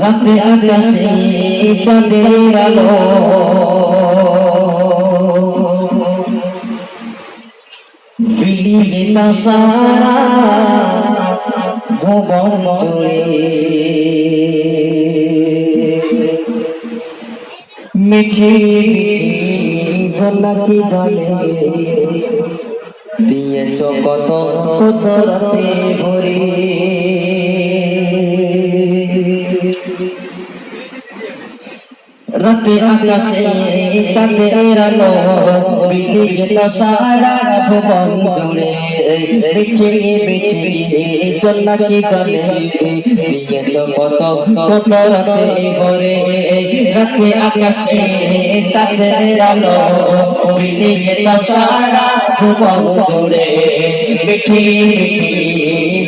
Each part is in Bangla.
রাতে আকাশে চাঁদের আলো। বিলিয়ে না সারা ভুবন জুড়ে। মিঠি মিঠি জোনাকি জলে দিয়েছ কত কত রাতে রাতে আকাশে চাঁদের আলো বিলিয়ে তো সারা ভুবন জুড়ে। মিঠে মিঠে জোনাকি জলে দিয়েছ কত কত রাতে ভরে। রাতে আকাশে চাঁদের আলো বিলিয়ে তো সারা ভুবন জুড়ে। মিঠে মিঠে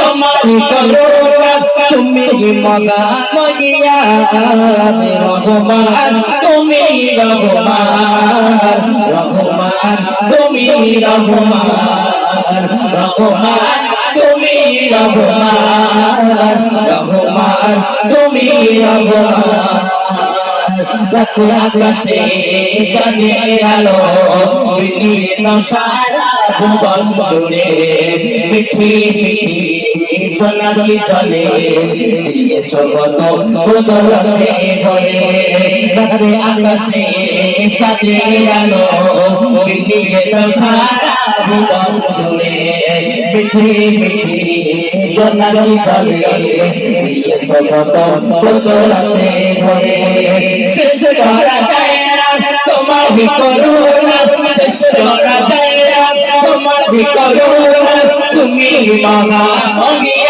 তোমার করোনা তুমি মগা মগিয়া রহমান তুমি রহমান রহমান তুমি রহমান রহমান তুমি রহমান রহমান তুমি রহমান রাতে আকাশে চাঁদের আলো বিলীন সারা ভুবন জুড়ে মিঠি মিঠি জোনাকি জলে দিয়েছ কত কুদরতে ভরে রাতে আকাশে চাঁদের আলো বিলীন সারা ভুবন জুড়ে। মিঠি মিঠি কুদরতে ভরে। শেষ করা যায় তোমার করুণা শেষ করা যায় তোমার করুণা তুমি মহা মগিয়া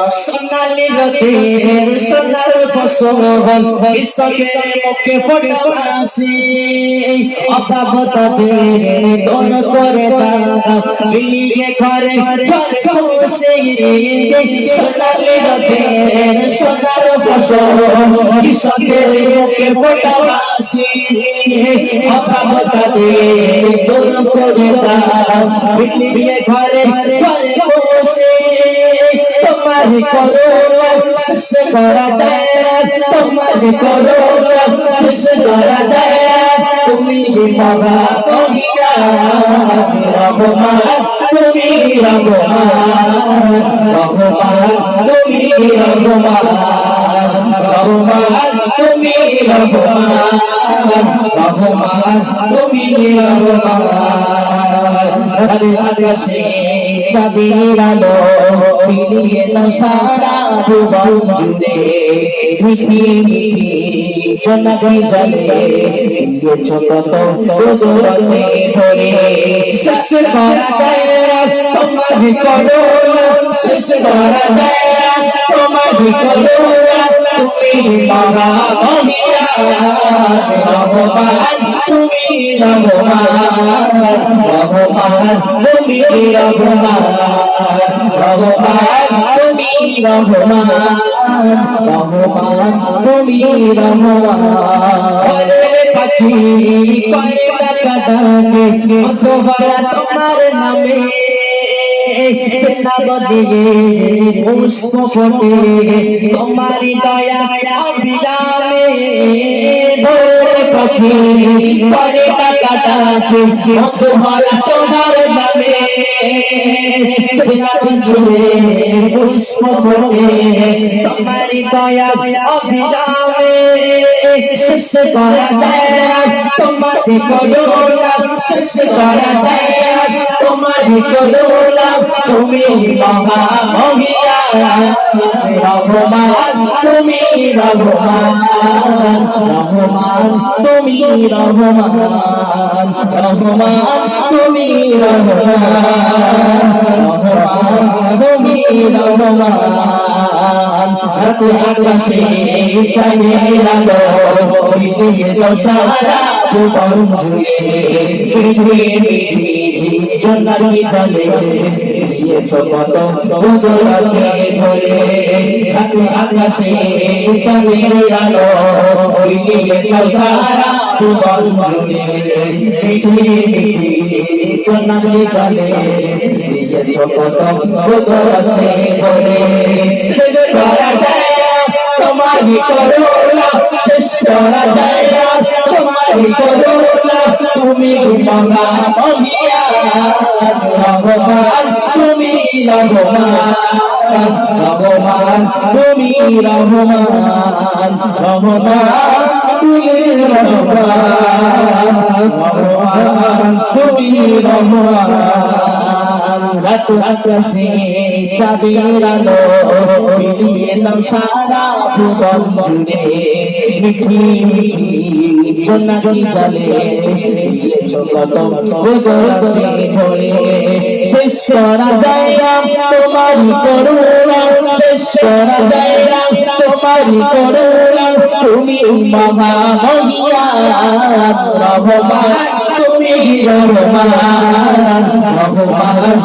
সোনালি নদীর সোনার ফসল, কৃষকের মুখে ফোটা হাসি দর করে দাদা মিলিয়ে ঘরে ঘরে খুশি। সোনালি নদীর সোনার ফসল, কৃষকের মুখে দূর করে দাদা ঘরে ঘরে করোনা শেষ করা যায় তোমার করোনা শেষ করা যায় তুমি মগা মহিলা রহমান তুমি রহমান তুমি রহমান রহমান তুমি রহমান রহমান তুমি রাতে আকাশে চাঁদের বিলিয়ে দাও সারা ভুবন জুড়ে মিঠি মিঠি জনাকি জলে দিয়েছ কত উদরতে ভরে শেষ করা যায় তোমার করোনা শেষ করা যায় তোমার করোনা তুমি মহা রহমান তুমি রহমান রহমান তুমি রহমান রহমান তুমি রহমান রহমান তুমি তোমার নামে সেনাবদিয়ে পুষ্প ফোটে তোমারি দয়া অবিরামে ভোর পাখি করে টাকা ডাকে অতবার তোমার নামে। গোলাপ ঝুলে পুষ্প তোমার দয়া তুমি মহা রহমান, তুমি রহমান রহমান, তুমি রহমান রহমান, তুমি রহমান রহমান তুমি রহমান। রাতে আকাশে আলো বিলিয়ে তো সারা ভুবন মিঠে মিঠে জন্নাতি চলে দিয়েছ কত উদরাতে ভরে রাতে আকাশে চাঁদের আলো তো সারা জুড়ে। তোমারি না তোমারি তুমি তুমি রহমান, তুমি রহমান রহমান, তুমি রহমান। রহমান তুমি রহমান রাত আকাশে চাঁদের আলো, মিলিয়ে দাম সারা ভুবন জুড়ে। মিঠি মিঠি, জোনাকি জলে দিয়েছ কত উদরতে ভরে শেষ করা যায় না তোমারই করুণা শেষ করা যায় না তোমারই করুণা তুমি মহা মহিয়া রহমান তুমি রহমান রহমান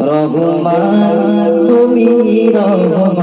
রহমান তুমি রহমান।